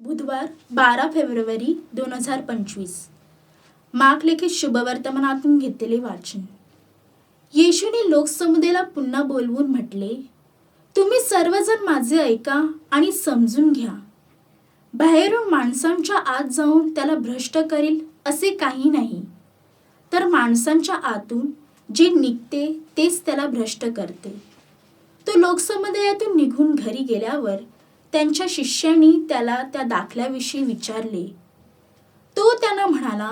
बुधवार बारा फेब्रुवारी दोन हजार पंचवीस. मार्क शुभवर्तमानातून घेतलेले वाचन. येशूने लोकसमुदायाला पुन्हा बोलवून म्हटले तुम्ही सर्वजण माझे ऐका आणि समजून घ्या. बाहेरून माणसांच्या आत जाऊन त्याला भ्रष्ट करील असे काही नाही. तर माणसांच्या आतून जे निघते तेच त्याला भ्रष्ट करते. तो लोकसमुदायातून निघून घरी गेल्यावर त्यांच्या शिष्यांनी त्याला त्या दाखल्याविषयी विचारले. तो त्यांना म्हणाला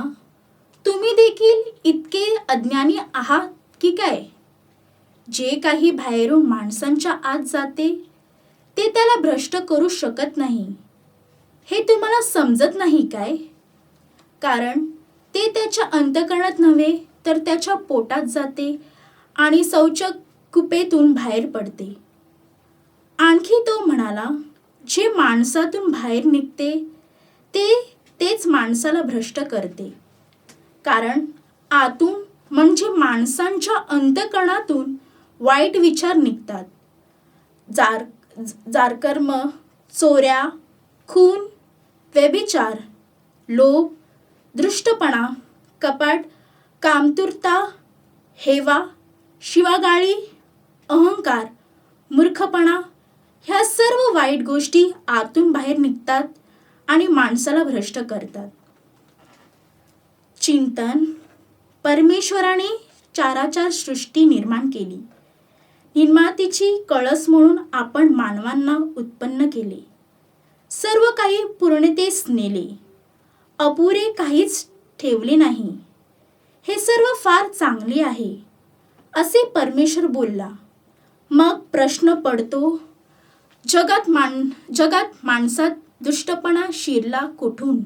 तुम्ही देखील इतके अज्ञानी आहात की काय? जे काही बाहेरून माणसांच्या आत जाते ते त्याला भ्रष्ट करू शकत नाही. हे तुम्हाला समजत नाही काय? कारण ते त्याच्या अंतकरणात नव्हे तर त्याच्या पोटात जाते आणि शौचक कुपेतून बाहेर पडते. आणखी तो म्हणाला जे माणसातून बाहेर निघते ते तेच माणसाला भ्रष्ट करते. कारण आतून म्हणजे माणसांच्या अंतकणातून वाईट विचार निघतात. जार जारकर्म चोऱ्या खून व्यभिचार लोभ दृष्टपणा कपाट कामतुरता हेवा शिवागाळी अहंकार मूर्खपणा ह्या सर्व वाईट गोष्टी आतून बाहेर निघतात आणि माणसाला भ्रष्ट करतात. चिंतन. परमेश्वराने चाराचार सृष्टी निर्माण केली. निर्मातीची कळस म्हणून आपण मानवांना उत्पन्न केले. सर्व काही पूर्णतेस नेले. अपुरे काहीच ठेवले नाही. हे सर्व फार चांगले आहे असे परमेश्वर बोलला. मग प्रश्न पडतो जगात मान जगात माणसात दुष्टपणा शिरला कुठून?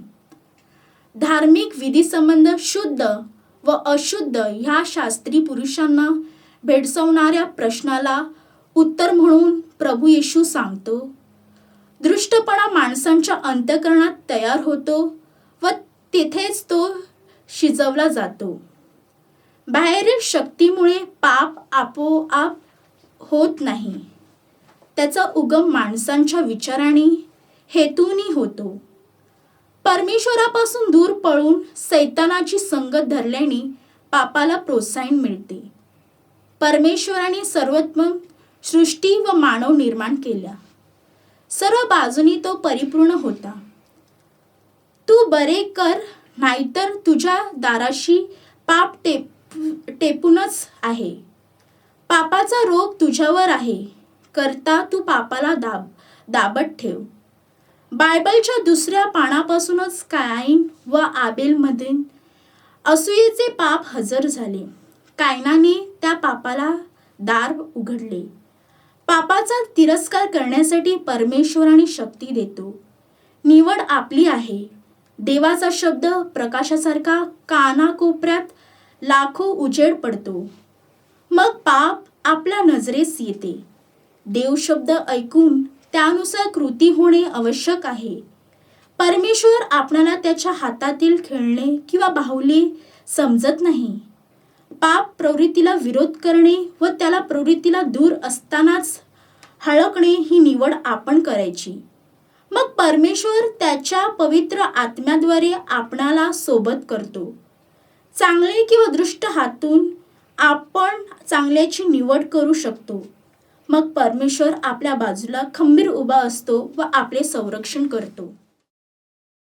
धार्मिक विधीसंबंध शुद्ध व अशुद्ध ह्या शास्त्री पुरुषांना भेडसवणाऱ्या प्रश्नाला उत्तर म्हणून प्रभू येशू सांगतो. दृष्टपणा माणसांच्या अंतकरणात तयार होतो व तिथेच तो शिजवला जातो. बाहेरील शक्तीमुळे पाप आपोआप होत नाही. त्याचा उगम माणसांच्या विचाराने हेतूनी होतो. परमेश्वरापासून दूर पळून सैतानाची संगत धरल्याने पापाला प्रोत्साहन मिळते. परमेश्वराने सर्वोत्तम सृष्टी व मानव निर्माण केल्या. सर्व बाजूनी तो परिपूर्ण होता. तू बरे कर नाहीतर तुझ्या दाराशी पाप टेप टेपूनच आहे. पापाचा रोग तुझ्यावर आहे. करता तू पापाला दाब दाबत ठेव. बायबलच्या दुसऱ्या पानापासूनच कायन व आबेलमध्ये असूयेचे पाप हजर झाले. कायनाने त्या पापाला दार उघडले. पापाचा तिरस्कार करण्यासाठी परमेश्वराने शक्ती देतो. निवड आपली आहे. देवाचा शब्द प्रकाशासारखा कानाकोपऱ्यात लाखो उजेड पडतो. मग पाप आपल्या नजरेस येते. देव शब्द ऐकून त्यानुसार कृती होणे आवश्यक आहे. परमेश्वर आपणाला त्याच्या हातातील खेळणे किंवा बाहुले समजत नाही. पाप प्रवृत्तीला विरोध करणे व त्याला प्रवृत्तीला दूर असतानाच हळकणे ही निवड आपण करायची. मग परमेश्वर त्याच्या पवित्र आत्म्याद्वारे आपणाला सोबत करतो. चांगले किंवा दृष्ट हातून आपण चांगल्याची निवड करू शकतो. मग परमेश्वर आपल्या बाजूला खंबीर उभा असतो व आपले संरक्षण करतो.